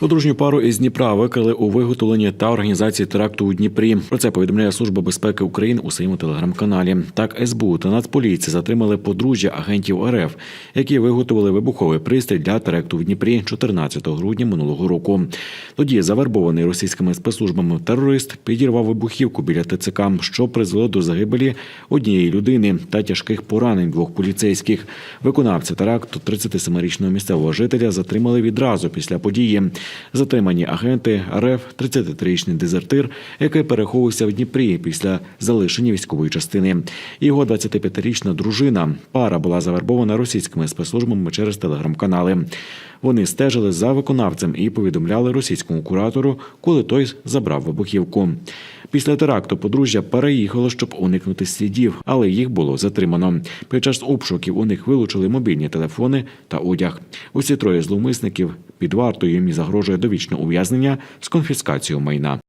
Подружню пару із Дніпра викрили у виготовленні та організації теракту у Дніпрі. Про це повідомляє Служба безпеки України у своєму телеграм-каналі. Так, СБУ та Нацполіція затримали подружжя агентів РФ, які виготовили вибуховий пристрій для теракту в Дніпрі 14 грудня минулого року. Тоді завербований російськими спецслужбами терорист підірвав вибухівку біля ТЦК, що призвело до загибелі однієї людини та тяжких поранень двох поліцейських. Виконавця теракту 37-річного місцевого жителя затримали відразу після події. Затримані агенти РФ, 33-річний дезертир, який переховувався в Дніпрі після залишення військової частини. Його 25-річна дружина. Пара була завербована російськими спецслужбами через телеграм-канали. Вони стежили за виконавцем і повідомляли російському куратору, коли той забрав вибухівку. Після теракту подружжя переїхало, щоб уникнути слідів, але їх було затримано. Під час обшуків у них вилучили мобільні телефони та одяг. Усі троє зловмисників під вартою їм загрожує довічне ув'язнення з конфіскацією майна.